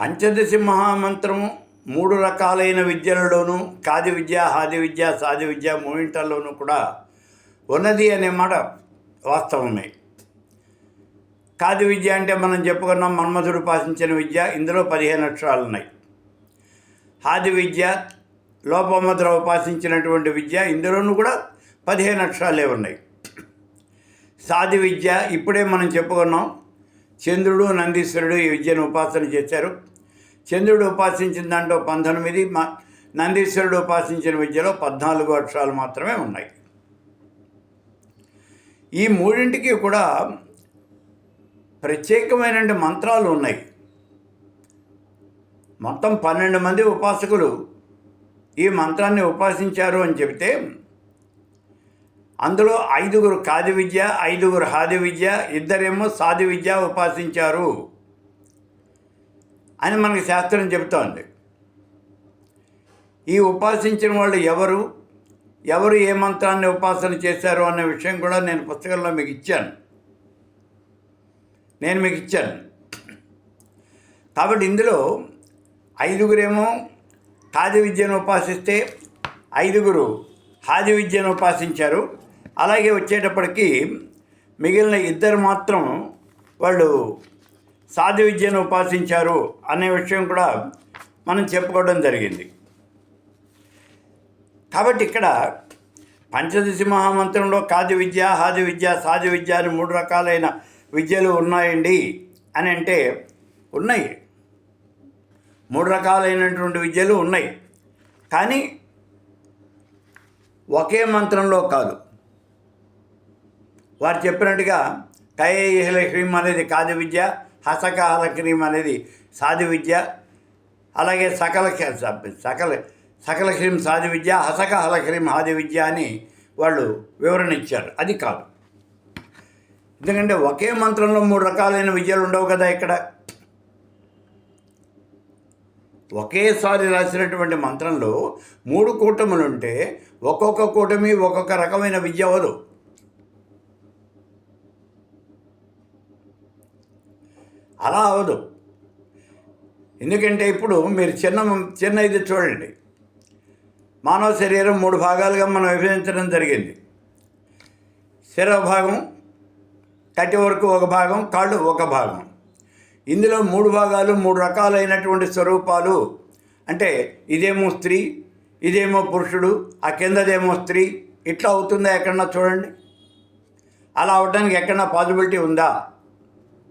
పంచదశి మహామంత్రము మూడు రకాలైన విద్యలలోనూ కాది విద్య హాది విద్య సాది విద్య మూడింటల్లోనూ కూడా ఉన్నది అనే మాట వాస్తవమే. కాది విద్య అంటే మనం చెప్పుకున్నాం మన్మధుడు ఉపాసించిన విద్య ఇందులో పదిహేను అక్షరాలు ఉన్నాయి. హాది విద్య లోపముద్ర ఉపాసించినటువంటి విద్య ఇందులోనూ కూడా పదిహేను అక్షరాలే ఉన్నాయి. సాది విద్య ఇప్పుడే మనం చెప్పుకున్నాం చంద్రుడు నందీశ్వరుడు ఈ విద్యను ఉపాసన చేశారు. చంద్రుడు ఉపాసించిన దాంట్లో పంతొమ్మిది మ నందీశ్వరుడు ఉపాసించిన విద్యలో పద్నాలుగు అక్షరాలు మాత్రమే ఉన్నాయి. ఈ మూడింటికి కూడా ప్రత్యేకమైన మంత్రాలు ఉన్నాయి. మొత్తం పన్నెండు మంది ఉపాసకులు ఈ మంత్రాన్ని ఉపాసించారు అని చెబితే అందులో ఐదుగురు కాది విద్య ఐదుగురు హాది విద్య ఇద్దరేమో సాది విద్య ఉపాసించారు అని మనకి శాస్త్రం చెబుతోంది. ఈ ఉపాసించిన వాళ్ళు ఎవరు? ఎవరు ఏ మంత్రాన్ని ఉపాసన చేశారు అనే విషయం కూడా నేను పుస్తకంలో మీకు ఇచ్చాను. నేను మీకు ఇచ్చాను. కాబట్టి ఇందులో ఐదుగురేమో కాది విద్యను ఉపాసిస్తే ఐదుగురు హాది విద్యను ఉపాసించారు. అలాగే వచ్చేటప్పటికి మిగిలిన ఇద్దరు మాత్రం వాళ్ళు సాధు విద్యను ఉపాసించారు అనే విషయం కూడా మనం చెప్పుకోవడం జరిగింది. కాబట్టి ఇక్కడ పంచదశి మహామంత్రంలో కాది విద్య హాది విద్య సాధు విద్య అని మూడు రకాలైన విద్యలు ఉన్నాయండి అని అంటే ఉన్నాయి. మూడు రకాలైనటువంటి విద్యలు ఉన్నాయి. కానీ ఒకే మంత్రంలో కాదు. వారు చెప్పినట్టుగా కైహల హ్రీం అనేది కాది విద్య హసకహల హ్రీం అనేది సాధి విద్య అలాగే సకల సకల సకల హ్రీం సాధి విద్య హసకహల హ్రీం హాది విద్య అని వాళ్ళు వివరణ ఇచ్చారు. అది కాదు. ఎందుకంటే ఒకే మంత్రంలో మూడు రకాలైన విద్యలు ఉండవు కదా ఇక్కడ. ఒకేసారి రాసినటువంటి మంత్రంలో మూడు కూటములు ఉంటే ఒక్కొక్క కూటమి ఒక్కొక్క రకమైన విద్య అవదు అలా అవదు. ఎందుకంటే ఇప్పుడు మీరు చిన్న చిన్న ఇది చూడండి. మానవ శరీరం మూడు భాగాలుగా మనం విభజించడం జరిగింది. శిర భాగం కటి వరకు ఒక భాగం కాళ్ళు ఒక భాగం. ఇందులో మూడు భాగాలు మూడు రకాలైనటువంటి స్వరూపాలు. అంటే ఇదేమో స్త్రీ ఇదేమో పురుషుడు ఆ కిందదేమో స్త్రీ. ఇట్లా అవుతుందా ఎక్కడన్నా చూడండి. అలా అవడానికి ఎక్కడన్నా పాసిబిలిటీ ఉందా?